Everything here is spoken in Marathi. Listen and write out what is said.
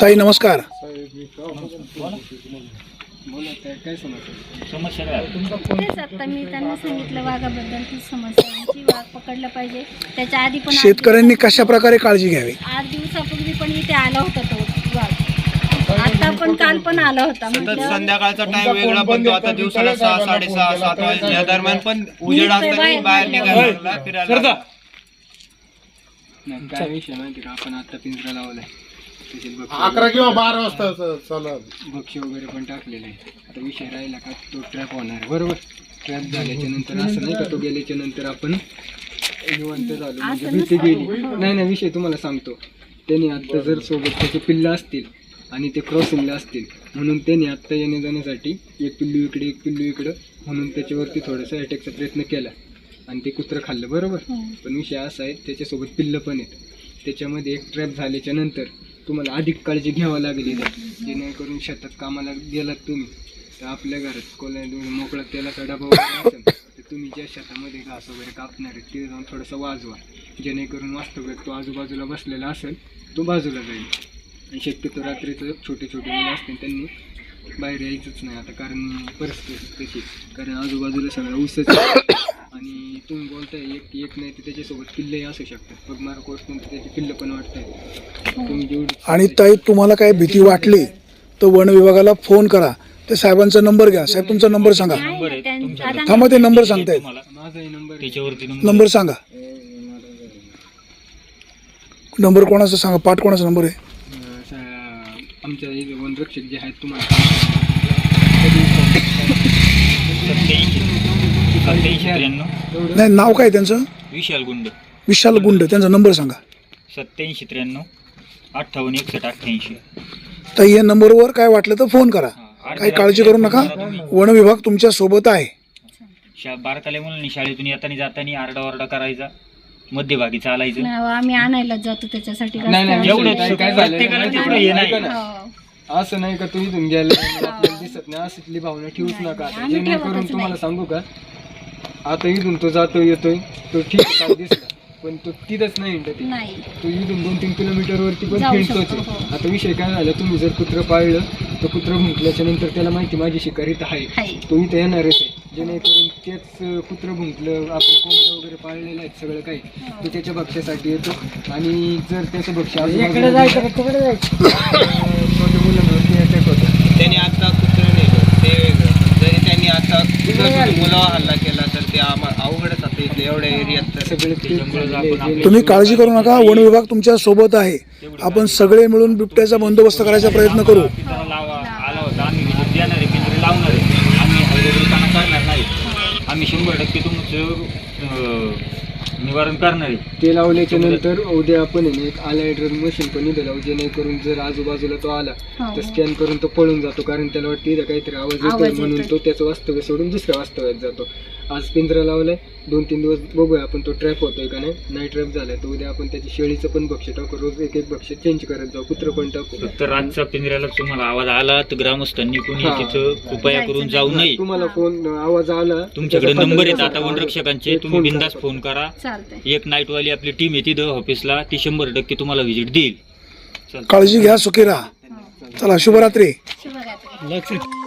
ताई नमस्कार. तेच आता मी त्यांना सांगितलं वाघाबद्दल की समस्या आमची वाघ पकडलं पाहिजे. त्याच्या आधी पण आठ शेतकऱ्यांनी कशा प्रकारे काळजी घ्यावी? दिवसा- आठ दिवसापूर्वी पण इथे आला होता तो वाघ. आता पण काल पण आला होता. सतत म्हटलं संध्याकाळचा टाइम वेगळा पण तो आता दिवसाला सहा साडेसहा सात वाजता या दरम्यान पण उजेड असताना बाहेर बाहेर निघायला. लागला, फिरायला लागला. नाही, काय विषय माहिती का? आपण आता पिंजरा लावलाय. अकरा किंवा बारा वाजता चालू बक्षी वगैरे पण टाकलेले आहे आता विषय राहिला का तो ट्रॅप होणार आहे. बरोबर? ट्रॅप झाल्याच्यानंतर असं नाही का तो गेल्याच्यानंतर आपण निवंत झालो. म्हणजे भीती. गेली. नाही नाही विषय तुम्हाला सांगतो. त्यांनी आता जर सोबत त्याचे पिल्लं असतील आणि ते क्रॉसिंगला असतील म्हणून त्यांनी आत्ता येण्या जाण्यासाठी एक पिल्लू इकडे एक पिल्लू इकडं म्हणून त्याच्यावरती थोडंसं अटॅकचा प्रयत्न केला. आणि ते कुत्रं खाल्लं बरोबर. पण विषय असा आहे त्याच्यासोबत पिल्लं पण आहेत. त्याच्यामध्ये एक ट्रॅप झाल्याच्यानंतर तुम्हाला अधिक काळजी घ्यावं लागली जेणेकरून शेतात कामाला गेलात तुम्ही तर आपल्या घरात कोणा मोकळा तेलाचा डबा वगैरे असेल तर तुम्ही ज्या शेतामध्ये घास वगैरे कापणार आहे ते जाऊन थोडंसं वाजवा. जेणेकरून वास्तव्यात तो आजूबाजूला बसलेला असेल तो बाजूला जाईल. आणि शक्यतो रात्रीचं छोटे छोटे मुलं असतील त्यांनी बाहेर यायचंच नाही आता कारण परिस्थिती तशी कारण आजूबाजूला सगळं ऊसच तुम्ही बोलताय एक एक नाही तर त्याच्यासोबत पिल्लंही असू शकतात. बघ मार्क तर त्याची पिल्लं पण वाटताय. तुम्ही जेवढी आणि ताई तुम्हाला काही भीती वाटली तर वन विभागाला फोन करा. ते साहेबांचा नंबर घ्या. साहेब तुमचा नंबर सांगा. आहे ना, त्यां- आता थांबा ते नंबर सांगतायत. तुम्हाला. माझाही नंबर आहे. त्याच्यावरती नंबर सांगा. नंबर कोणाचा सांगा? पाठ कोणाचा नंबर आहे? अं, स- आमच्या इथे वनरक्षक जे आहेत तुम्हाला सत्याऐंशी सत्याऐंशी त्र्याण्णव. नाही नाव काय त्यांचं? विशाल गुंड. विशाल गुंड त्यांचा नंबर सांगा. सत्याऐंशी त्र्याण्णव अठ्ठावन्न एकसष्ट अठ्ठ्याऐंशी. तर या नंबरवर काय वाटलं तर फोन करा. हा, काही काळजी करू नका. वन विभाग तुमच्यासोबत आहे. शा बारकाल्या मुलांनी शाळेतून येताना जाताना आरडाओरडा करायचा. मध्यभागी चालायचं. नाही, आम्ही आणायला जातो त्याच्यासाठी नाही, नाही, रस्त्यावर. एवढं काय- काय झालं? प्रत्येकाला तेवढं हे नाही. हो. असं नाही का तू इथून गेला आपल्याला दिसत नाही असली भावना ठेवूच नका. आता. जेणेकरून तुम्हाला नाही. सांगू का आता इथून तो जातो येतोय. तो ठीक काल दिसला. पण तो तिथंच नाही हिंडत आहे. नाही. तो इथून दोन तीन किलोमीटर वरती पण जाऊ शकतो, आहे. हो. आता विषय काय झाला तुम्ही जर कुत्र पाळलं तर कुत्र भुंकल्याच्या नंतर त्याला माहिती माझी शिकार इथं आहे. आहे. तो इथं येणारच आहे. जेणेकरून तेच अं, कुत्र भुंकलं आपण कोंबड्या वगैरे पाळलेलं आहेत सगळं काही तो त्याच्या भक्ष्यासाठी येतो. आणि जर त्याचं भक्ष्य छोट्या मुलांवरती अटॅक होतो. त्यांनी आता कुत्र नेलं. ते वेगळं. जरी त्यांनी आता कुठं मुलावर हल्ला केला ते आम्हाला अवघडच आता इथले एवढ्या एरियात तर तुम्ही काळजी करू नका वन विभाग तुमच्यासोबत आहे. आपण सगळे मिळून बिबट्याचा बंदोबस्त करायचा प्रयत्न करू. पिंजरा लावा आला होता आम्ही विजिट देणार आहे पिंजरे लावणार आहे. आम्ही हवेलीपणा करणार नाही. आम्ही शंभर टक्के तुमचं अं, निवारण करणार आहे. ते लावल्याच्या नंतर उद्या आपण आहे ना एक आलायडर मशीन पण इथं लावू जेणेकरून जर आजूबाजूला तो आला हो. तर स्कॅन करून तो पळून जातो कारण त्याला वाटतं इथं काहीतरी आवाज आवाज येतोय. म्हणून येतोय. तो त्याचं वास्तव्य सोडून दुसऱ्या वास्तव्यात जातो. आज पिंजरा लावलाय. दोन तीन दिवस बघूया आपण तो ट्रॅप होतोय का नाही. नाही ट्रॅप झालाय तर उद्या आपण त्याची शेळीचं पण भक्ष्य टाकू. रोज एक एक भक्ष्य चेंज करत जाऊ. कुत्र पण टाकू. तर रातचा पिंजऱ्याला तुम्हाला आवाज आला तर ग्रामस्थांनी कोणी हा. तिथं. कृपया करून जाऊ नये. तुम्हाला फोन आवाज आला. तुमच्याकडे नंबर आहेत पत्ता आता वनरक्षकांचे. तुम्ही बिंदास. फोन करा. चालतंय. एक नाईटवाली आपली टीम येते द ऑफिसला ती शंभर टक्के तुम्हाला व्हिजिट देईल. चल काळजी घ्या सुखी राहा. चला शुभरात्री. शुभरात्री.